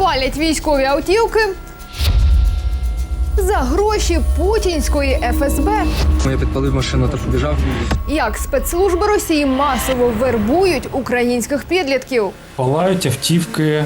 Палять військові автівки за гроші путінської ФСБ. Я підпалив машину та побіжав. Як спецслужби Росії масово вербують українських підлітків. Палають автівки е,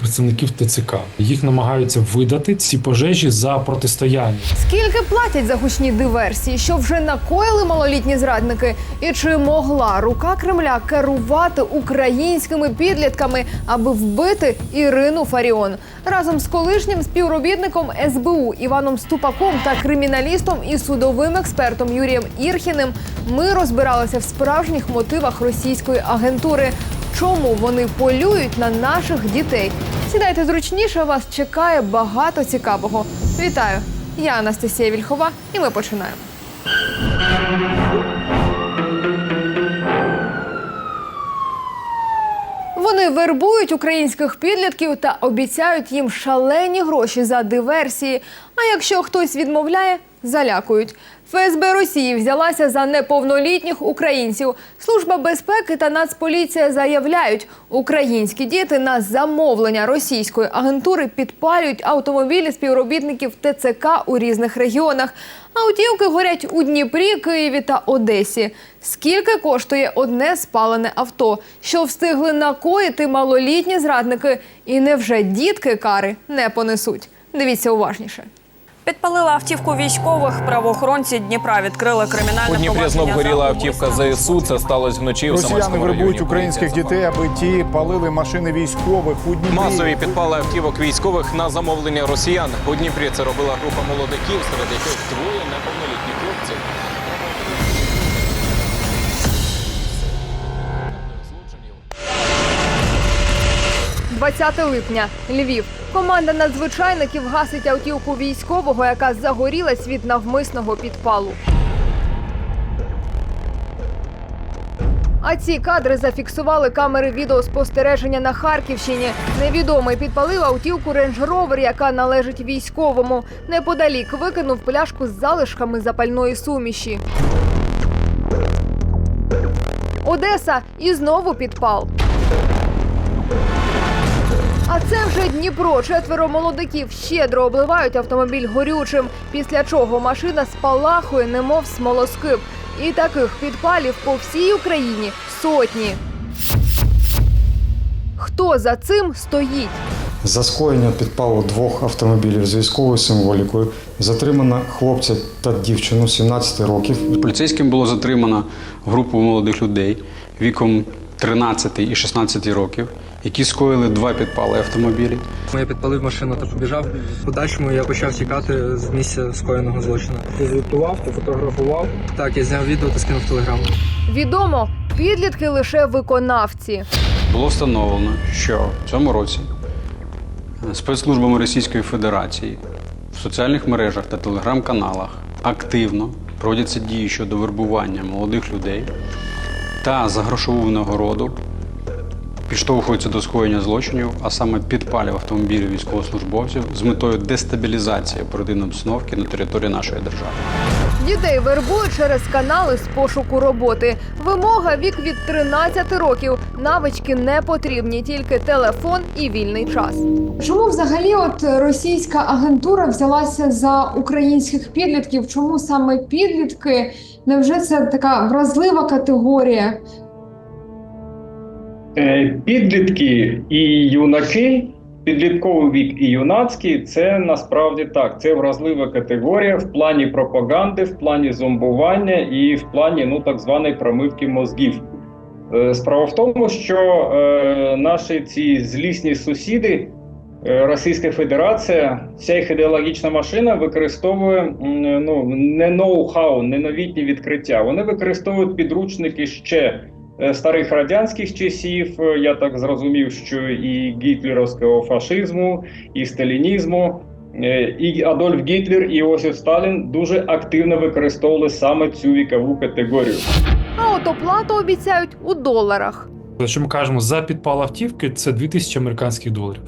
представників ТЦК. Їх намагаються видати ці пожежі за протистояння. Скільки платять за гучні диверсії, що вже накоїли малолітні зрадники? І чи могла рука Кремля керувати українськими підлітками, аби вбити Ірину Фаріон разом з колишнім співробітником СБУ Іваном Ступаком та криміналістом і судовим експертом Юрієм Ірхіним? Ми розбиралися в справжніх мотивах російської агентури. Чому вони полюють на наших дітей? Сідайте зручніше, вас чекає багато цікавого. Вітаю! Я Анастасія Вільхова, і ми починаємо. Вони вербують українських підлітків та обіцяють їм шалені гроші за диверсії. А якщо хтось відмовляє, залякують. ФСБ Росії взялася за неповнолітніх українців. Служба безпеки та Нацполіція заявляють, українські діти на замовлення російської агентури підпалюють автомобілі співробітників ТЦК у різних регіонах. Автівки горять у Дніпрі, Києві та Одесі. Скільки коштує одне спалене авто? Що встигли накоїти малолітні зрадники? І невже дітки кари не понесуть? Дивіться уважніше. Підпалили автівку військових. Правоохоронці Дніпра відкрили кримінальне У Дніпрі знов горіла за автівка ЗСУ. Це сталося вночі в Росіяни Самарському вербують районі. українських дітей, аби ті палили машини військових у Дніпрі. Масові підпали автівок військових на замовлення росіян. У Дніпрі це робила група молодиків, серед яких двоє неповнолітніх 20 липня, Львів. Команда надзвичайників гасить автівку військового, яка загорілась від навмисного підпалу. А ці кадри зафіксували камери відеоспостереження на Харківщині. Невідомий підпалив автівку Rover, яка належить військовому. Неподалік викинув пляшку з залишками запальної суміші. Одеса і знову підпал. А це вже Дніпро. Четверо молодиків щедро обливають автомобіль горючим, після чого машина спалахує, немов смолоскип. І таких підпалів по всій Україні сотні. Хто за цим стоїть? За скоєння підпалу двох автомобілів з військовою символікою затримано хлопця та дівчину 17 років. Поліцейським було затримано групу молодих людей віком 13 і 16 років, які скоїли два підпали автомобілів. Я підпалив машину та побіжав. В подальшому я почав тікати з місця скоєного злочину. Ти звітував, ти фотографував. Так, я зняв відео та скинув в телеграм. Відомо, підлітки лише виконавці. Було встановлено, що в цьому році спецслужбами Російської Федерації в соціальних мережах та телеграм-каналах активно проводяться дії щодо вербування молодих людей та за грошову винагороду підштовхуються до скоєння злочинів, а саме підпалів автомобілів військовослужбовців з метою дестабілізації оперативної обстановки на території нашої держави. Дітей вербують через канали з пошуку роботи. Вимога вік від 13 років. Навички не потрібні, тільки телефон і вільний час. Чому взагалі от російська агентура взялася за українських підлітків? Чому саме підлітки? Невже це така вразлива категорія? Е, Підлітки і юнаки, підлітковий вік і юнацький це насправді так. Це вразлива категорія в плані пропаганди, в плані зомбування і в плані ну так званої промивки мозгів. Е, Справа в тому, що е, наші ці злісні сусіди, е, Російська Федерація, вся їх ідеологічна машина використовує м, ну не ноу-хау, не новітні відкриття. Вони використовують підручники ще е, старих радянських часів. Е, Я так зрозумів, що і гітлерівського фашизму, і сталінізму. Е, І Адольф Гітлер і Іосиф Сталін дуже активно використовували саме цю вікову категорію. А от оплату обіцяють у доларах. Що ми кажемо, за підпал автівки це 2000 американських доларів.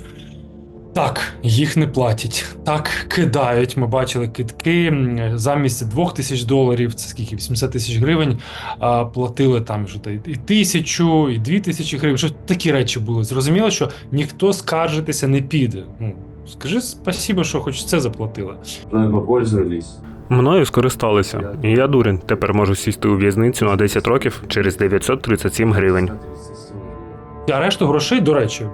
Так, їх не платять. Так, кидають. Ми бачили китки замість двох тисяч доларів, це скільки 80 тисяч гривень. А, платили там що і і тисячу, і дві тисячі гривень. Що такі речі були. Зрозуміло, що ніхто скаржитися не піде. Ну скажи спасибо, що хоч це заплатили. Мною скористалися. І я дурень. Тепер можу сісти у в'язницю на 10 років через 937 гривень. А решту грошей, до речі,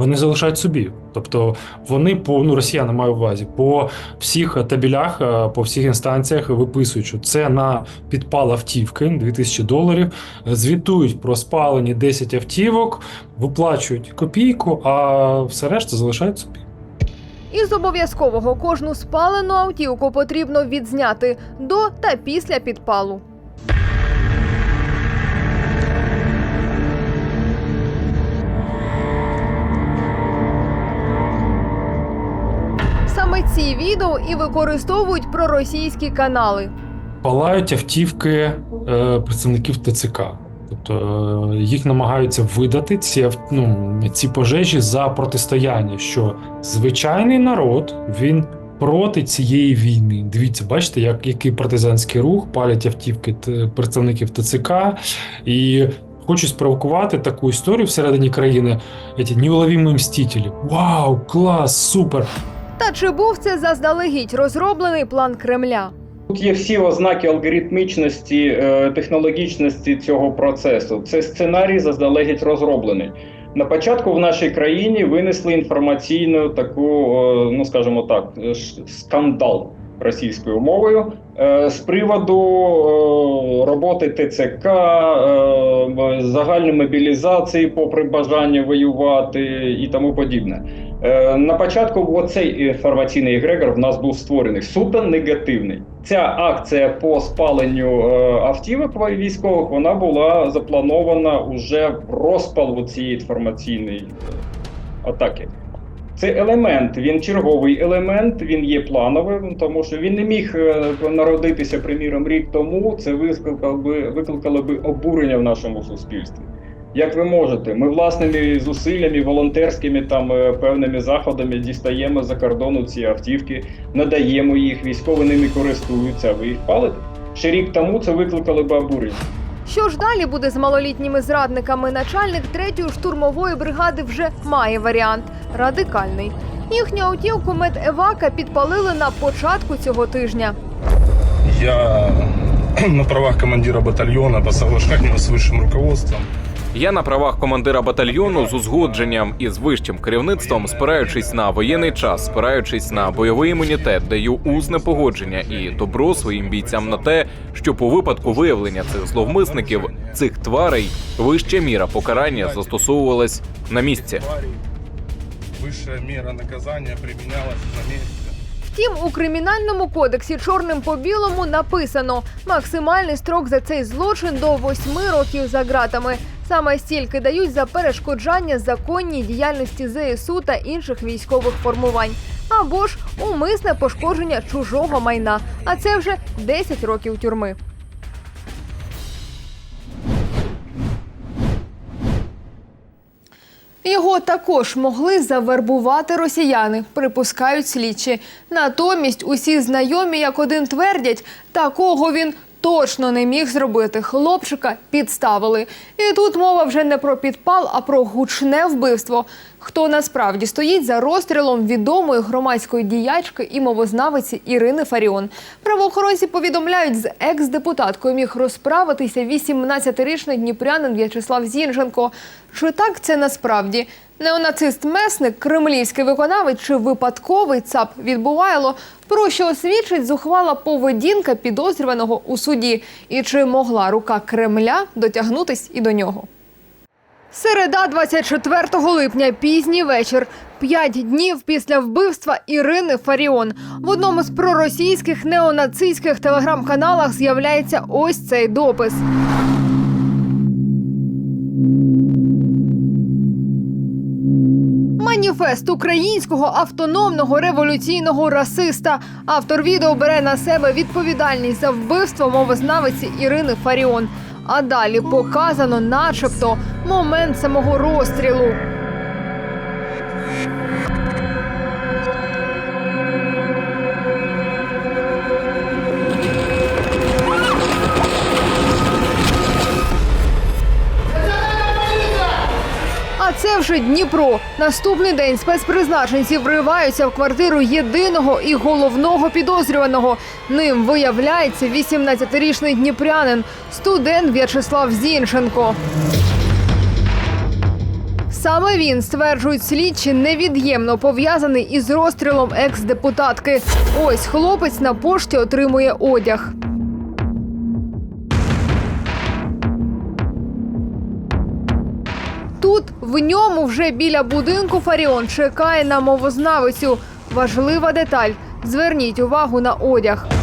вони залишають собі. Тобто вони по ну росіяни маю увазі по всіх табілях, е, по всіх інстанціях виписують, що це на підпал автівки 2000 доларів. Звітують про спалені 10 автівок, виплачують копійку, а все решта залишають собі. Із обов'язкового кожну спалену автівку потрібно відзняти до та після підпалу. Ці відео і використовують проросійські канали. Палають автівки е, представників ТЦК. Тобто е, їх намагаються видати ці, ну, ці пожежі за протистояння, що звичайний народ він проти цієї війни. Дивіться, бачите, як, який партизанський рух палять автівки представників ТЦК і хочуть спровокувати таку історію всередині країни. Ці неуловімі мстителі. Вау, клас, супер! Та чи був це заздалегідь розроблений план Кремля? Тут є всі ознаки алгоритмічності, е, технологічності цього процесу. Це сценарій заздалегідь розроблений. На початку в нашій країні винесли інформаційну таку, е, ну скажімо так, е, скандал російською мовою е, з приводу е, роботи ТЦК, е, загальної мобілізації, попри бажання воювати і тому подібне. На початку оцей інформаційний егрегор в нас був створений суто негативний. Ця акція по спаленню автівок військових вона була запланована уже в розпал цієї інформаційної атаки. Це елемент, він черговий елемент, він є плановим, тому що він не міг е, народитися, приміром, рік тому. Це викликало би, викликало би обурення в нашому суспільстві. Як ви можете, ми власними зусиллями, волонтерськими там е, певними заходами дістаємо за кордону ці автівки, надаємо їх, військові ними користуються, ви їх палите. Ще рік тому це викликало би обурення. Що ж далі буде з малолітніми зрадниками? Начальник третьої штурмової бригади вже має варіант радикальний. Їхню автівку медевака підпалили на початку цього тижня. Я на правах командира батальйону по соглашению з вищим руководством Я на правах командира батальйону з узгодженням із вищим керівництвом, спираючись на воєнний час, спираючись на бойовий імунітет, даю усне погодження і добро своїм бійцям на те, що по випадку виявлення цих зловмисників, цих тварей, вища міра покарання застосовувалась на місці. высшая мера наказания применялась на месте. Втім, у кримінальному кодексі чорним по білому написано максимальний строк за цей злочин до 8 років за ґратами. Саме стільки дають за перешкоджання законній діяльності ЗСУ та інших військових формувань. Або ж умисне пошкодження чужого майна. А це вже 10 років тюрми. Його також могли завербувати росіяни, припускають слідчі. Натомість усі знайомі як один твердять, такого він точно не міг зробити. Хлопчика підставили. І тут мова вже не про підпал, а про гучне вбивство. Хто насправді стоїть за розстрілом відомої громадської діячки і мовознавиці Ірини Фаріон. Правоохоронці повідомляють, з екс-депутаткою міг розправитися 18-річний дніпрянин В'ячеслав Зінченко. Чи так це насправді? Неонацист-месник, кремлівський виконавець чи випадковий ЦАП відбувайло, про що свідчить зухвала поведінка підозрюваного у суді, і чи могла рука Кремля дотягнутись і до нього. Середа, 24 липня, пізній вечір. П'ять днів після вбивства Ірини Фаріон. В одному з проросійських неонацистських телеграм-каналах з'являється ось цей допис. Маніфест українського автономного революційного расиста. Автор відео бере на себе відповідальність за вбивство мовознавиці Ірини Фаріон. А далі показано, начебто, момент самого розстрілу. Це вже Дніпро. Наступний день спецпризначенці вриваються в квартиру єдиного і головного підозрюваного. Ним виявляється 18-річний дніпрянин, студент В'ячеслав Зінченко. Саме він, стверджують слідчі, невід'ємно пов'язаний із розстрілом екс-депутатки. Ось хлопець на пошті отримує одяг. Тут в ньому вже біля будинку Фаріон чекає на мовознавицю. Важлива деталь. Зверніть увагу на одяг.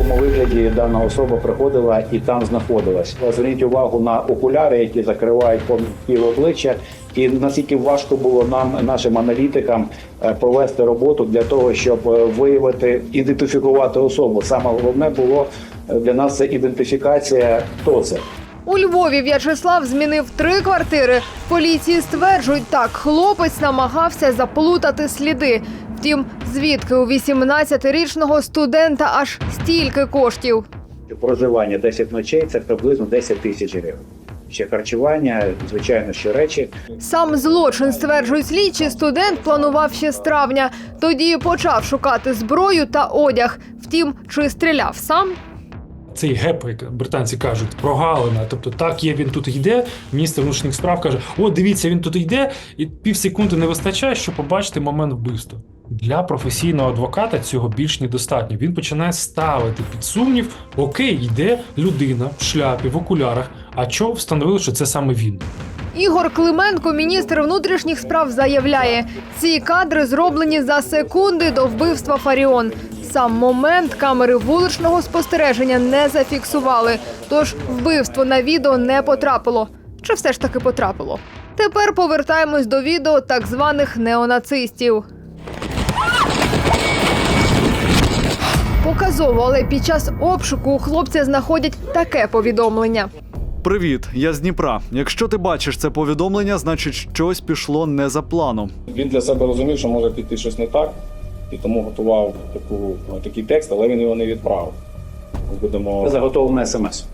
Якому вигляді дана особа приходила і там знаходилась. Зверніть увагу на окуляри, які закривають повністю обличчя, і наскільки важко було нам, нашим аналітикам, е, провести роботу для того, щоб е, виявити, ідентифікувати особу. Саме головне було е, для нас це ідентифікація, хто це. У Львові В'ячеслав змінив три квартири. Поліції стверджують, так хлопець намагався заплутати сліди. Втім, звідки у 18-річного студента аж стільки коштів. Проживання 10 ночей це приблизно 10 тисяч гривень. Ще харчування, звичайно, що речі. Сам злочин, стверджують слідчі, студент планував ще з травня. Тоді почав шукати зброю та одяг. Втім, чи стріляв сам? Цей геп, як британці кажуть, прогалина. Тобто, так є, він тут йде. Міністр внутрішніх справ каже: О, дивіться, він тут йде, і пів секунди не вистачає, щоб побачити момент вбивства. Для професійного адвоката цього більш ніж достатньо. Він починає ставити під сумнів: окей, йде людина в шляпі, в окулярах. А чого встановили, що це саме він? Ігор Клименко, міністр внутрішніх справ, заявляє, ці кадри зроблені за секунди до вбивства Фаріон. Сам момент камери вуличного спостереження не зафіксували, тож вбивство на відео не потрапило. Чи все ж таки потрапило? Тепер повертаємось до відео так званих неонацистів. Показово, але під час обшуку у хлопця знаходять таке повідомлення. Привіт, я з Дніпра. Якщо ти бачиш це повідомлення, значить щось пішло не за планом. Він для себе розумів, що може піти щось не так, і тому готував таку, такий текст, але він його не відправив. Ми будемо, Це заготовлене смс.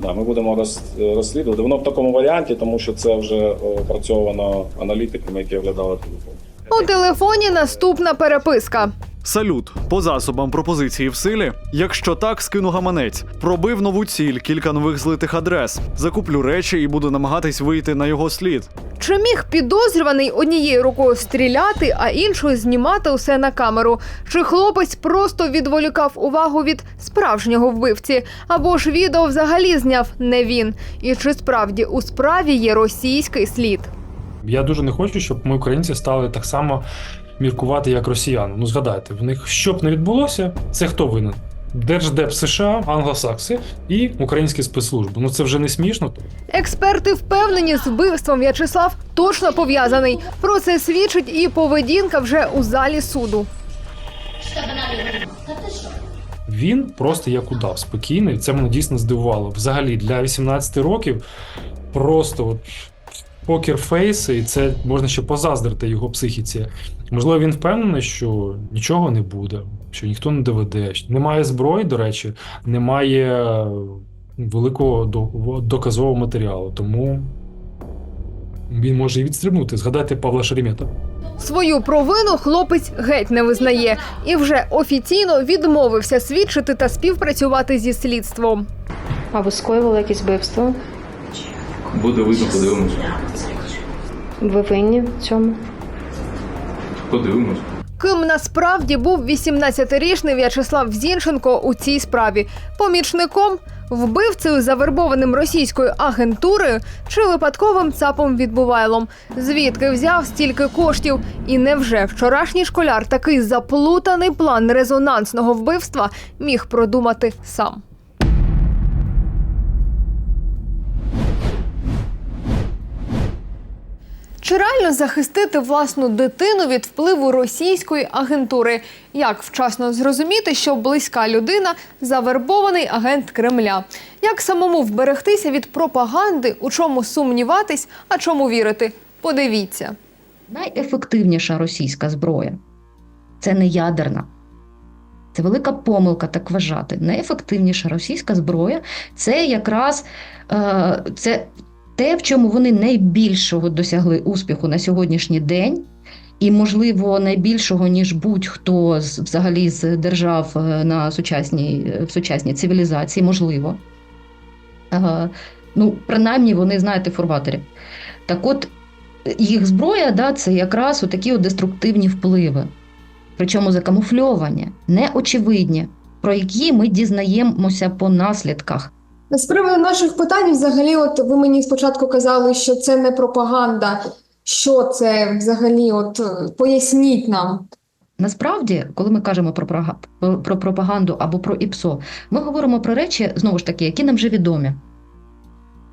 да, ми будемо роз, розслідувати. Воно в такому варіанті, тому що це вже е, опрацьовано аналітиками, які оглядали телефон. У телефоні наступна переписка. Салют по засобам пропозиції в силі. Якщо так, скину гаманець. Пробив нову ціль, кілька нових злитих адрес. Закуплю речі і буду намагатись вийти на його слід. Чи міг підозрюваний однією рукою стріляти, а іншою знімати усе на камеру? Чи хлопець просто відволікав увагу від справжнього вбивці? Або ж відео взагалі зняв не він? І чи справді у справі є російський слід? Я дуже не хочу, щоб ми, українці, стали так само міркувати, як росіяни. Ну згадайте, в них що б не відбулося, це хто винен? Держдеп США, англосакси і українські спецслужби. Ну це вже не смішно. Експерти впевнені, з вбивством В'ячеслав точно пов'язаний. Про це свідчить і поведінка вже у залі суду. Він просто як удав спокійний. Це мене дійсно здивувало. Взагалі для 18 років просто от покерфейси, і це можна ще позаздрити його психіці. Можливо, він впевнений, що нічого не буде, що ніхто не доведе. що Немає зброї, до речі, немає е, великого до- доказового матеріалу. Тому він може і відстрибнути. Згадайте Павла Шеремета. Свою провину хлопець геть не визнає і вже офіційно відмовився свідчити та співпрацювати зі слідством. А ви скоювали якесь вбивство? Буде видно, подивимось. Ви винні в цьому? Подивимось. Ким насправді був 18-річний В'ячеслав Зінченко у цій справі? Помічником, вбивцею, завербованим російською агентурою чи випадковим цапом відбувайлом? Звідки взяв стільки коштів? І невже вчорашній школяр такий заплутаний план резонансного вбивства міг продумати сам? Чи реально захистити власну дитину від впливу російської агентури? Як вчасно зрозуміти, що близька людина завербований агент Кремля? Як самому вберегтися від пропаганди, у чому сумніватись, а чому вірити? Подивіться. Найефективніша російська зброя це не ядерна. Це велика помилка так вважати. Найефективніша російська зброя це якраз е, це Те, в чому вони найбільшого досягли успіху на сьогоднішній день, і, можливо, найбільшого, ніж будь-хто з взагалі з держав е, на сучасній, в сучасній цивілізації, можливо. Е, Ну, принаймні, вони, знаєте, форватери. Так от, їх зброя, да, це якраз такі деструктивні впливи, причому закамуфльовані, неочевидні, про які ми дізнаємося по наслідках. З приводу наших питань, взагалі, от ви мені спочатку казали, що це не пропаганда. Що це взагалі? От е, поясніть нам. Насправді, коли ми кажемо про, про, про пропаганду або про ІПСО, ми говоримо про речі, знову ж таки, які нам вже відомі,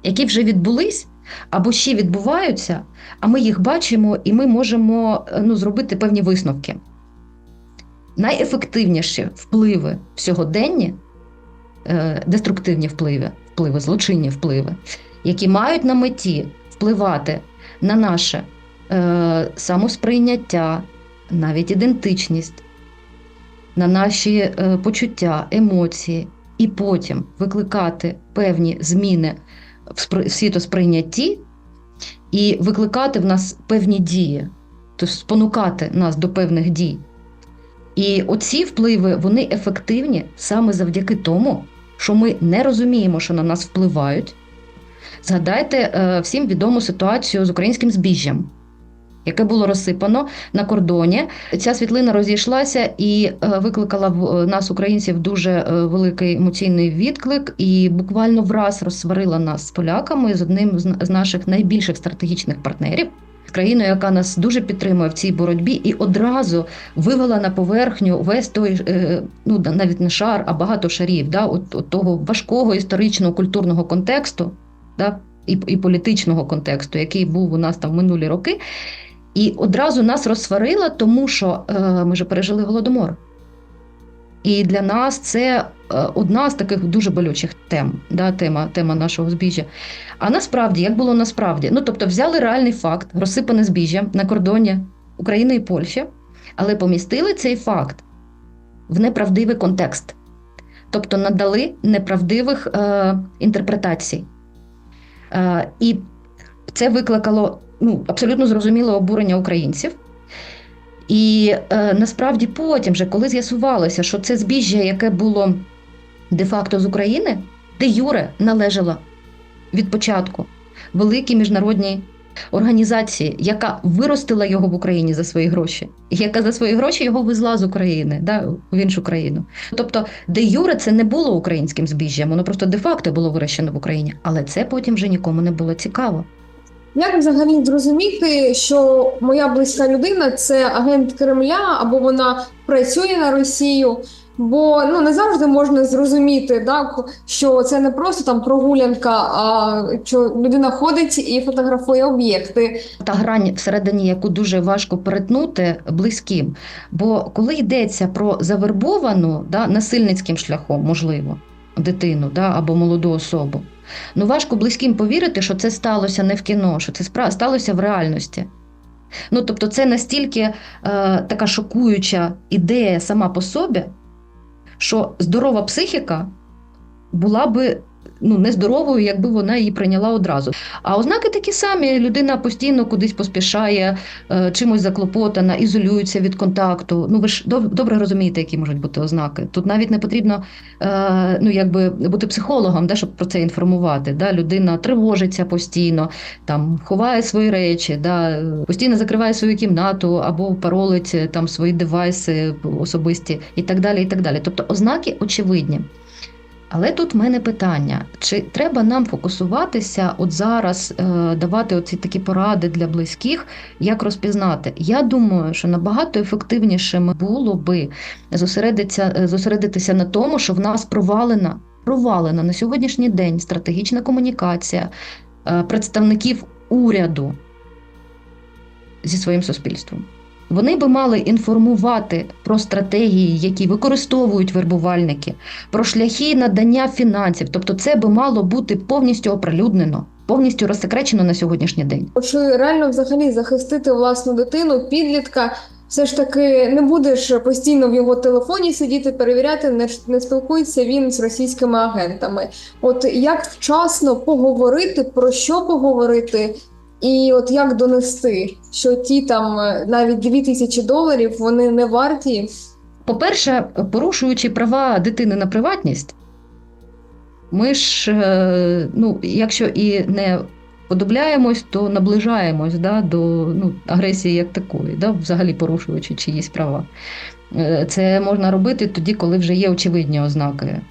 які вже відбулись або ще відбуваються, а ми їх бачимо і ми можемо е, ну, зробити певні висновки. Найефективніші впливи в сьогоденні, деструктивні впливи, впливи, злочинні впливи, які мають на меті впливати на наше е, самосприйняття, навіть ідентичність, на наші е, почуття, емоції, і потім викликати певні зміни в світосприйнятті і викликати в нас певні дії, тобто спонукати нас до певних дій. І оці впливи вони ефективні саме завдяки тому, що ми не розуміємо, що на нас впливають. Згадайте е, всім відому ситуацію з українським збіжжям, яке було розсипано на кордоні. Ця світлина розійшлася і е, викликала в е, нас, українців, дуже великий емоційний відклик, і буквально враз розсварила нас з поляками з одним з наших найбільших стратегічних партнерів. З Країною, яка нас дуже підтримує в цій боротьбі, і одразу вивела на поверхню весь той, е, ну навіть не шар, а багато шарів, да, от, от того важкого історичного культурного контексту, да, і, і політичного контексту, який був у нас там в минулі роки. І одразу нас розсварила, тому що е, ми вже пережили голодомор. І для нас це одна з таких дуже болючих тем, да, тема, тема нашого збіжжя. А насправді, як було насправді? Ну, тобто, взяли реальний факт, розсипане збіжжя на кордоні України і Польщі, але помістили цей факт в неправдивий контекст. Тобто надали неправдивих е, інтерпретацій. Е, і це викликало ну, абсолютно зрозуміле обурення українців. І е, насправді потім, же, коли з'ясувалося, що це збіжжя, яке було де-факто з України, де Юре належало від початку великій міжнародній організації, яка виростила його в Україні за свої гроші, яка за свої гроші його везла з України да, в іншу країну. Тобто, де Юре це не було українським збіжжям, воно просто де-факто було вирощено в Україні, але це потім вже нікому не було цікаво. Як взагалі зрозуміти, що моя близька людина це агент Кремля або вона працює на Росію? Бо ну не завжди можна зрозуміти, так, що це не просто там прогулянка, а що людина ходить і фотографує об'єкти. Та грань всередині, яку дуже важко перетнути близьким. Бо коли йдеться про завербовану да, насильницьким шляхом, можливо, дитину да, або молоду особу, ну важко близьким повірити, що це сталося не в кіно, що це сталося в реальності. Ну, тобто, це настільки е, така шокуюча ідея сама по собі, що здорова психіка була би ну, нездоровою, якби вона її прийняла одразу. А ознаки такі самі: людина постійно кудись поспішає, е, чимось заклопотана, ізолюється від контакту. Ну, ви ж доб- добре розумієте, які можуть бути ознаки. Тут навіть не потрібно е, ну, якби бути психологом, да, щоб про це інформувати. Да? Людина тривожиться постійно, там, ховає свої речі, да, постійно закриває свою кімнату або паролить е, там, свої девайси особисті і так далі. І так далі. Тобто ознаки очевидні. Але тут в мене питання: чи треба нам фокусуватися от зараз, е, давати оці такі поради для близьких, як розпізнати? Я думаю, що набагато ефективнішим було би зосередитися, е, зосередитися на тому, що в нас провалена, провалена на сьогоднішній день стратегічна комунікація е, представників уряду зі своїм суспільством. Вони би мали інформувати про стратегії, які використовують вербувальники, про шляхи надання фінансів. Тобто, це би мало бути повністю оприлюднено, повністю розсекречено на сьогоднішній день. Чи реально взагалі захистити власну дитину, підлітка все ж таки не будеш постійно в його телефоні сидіти, перевіряти, не, не спілкується він з російськими агентами. От як вчасно поговорити, про що поговорити, і от як донести, що ті там е, навіть 2 тисячі доларів вони не варті. По-перше, порушуючи права дитини на приватність, ми ж, е, ну, якщо і не подобляємось, то наближаємось да, до ну, агресії як такої, да, взагалі порушуючи чиїсь права. Е, Це можна робити тоді, коли вже є очевидні ознаки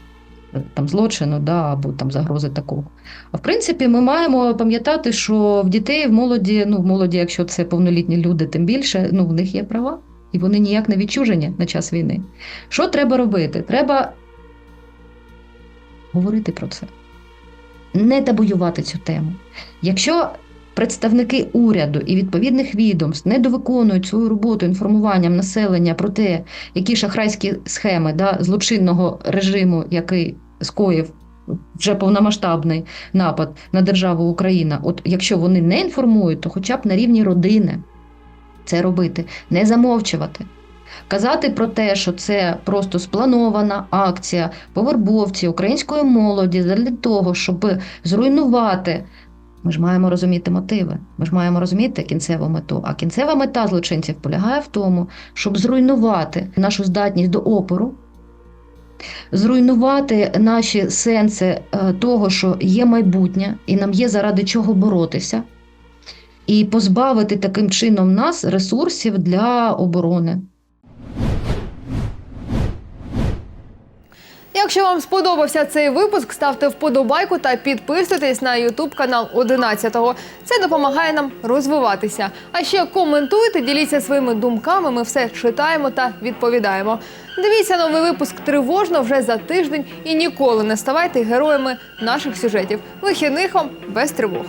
там, злочину да, або там, загрози такого. А в принципі, ми маємо пам'ятати, що в дітей, в молоді, ну, в молоді, якщо це повнолітні люди, тим більше, ну, в них є права, і вони ніяк не відчужені на час війни. Що треба робити? Треба говорити про це, не табуювати цю тему. Якщо представники уряду і відповідних відомств не довиконують свою роботу інформуванням населення про те, які шахрайські схеми да, злочинного режиму, який скоїв вже повномасштабний напад на державу Україна, от якщо вони не інформують, то хоча б на рівні родини це робити, не замовчувати. Казати про те, що це просто спланована акція по вербовці української молоді для того, щоб зруйнувати. Ми ж маємо розуміти мотиви, ми ж маємо розуміти кінцеву мету. А кінцева мета злочинців полягає в тому, щоб зруйнувати нашу здатність до опору, зруйнувати наші сенси е, того, що є майбутнє, і нам є заради чого боротися, і позбавити таким чином нас ресурсів для оборони. Якщо вам сподобався цей випуск, ставте вподобайку та підписуйтесь на YouTube канал 11-го. Це допомагає нам розвиватися. А ще коментуйте, діліться своїми думками. Ми все читаємо та відповідаємо. Дивіться новий випуск тривожно вже за тиждень і ніколи не ставайте героями наших сюжетів. Вихідних вам без тривог.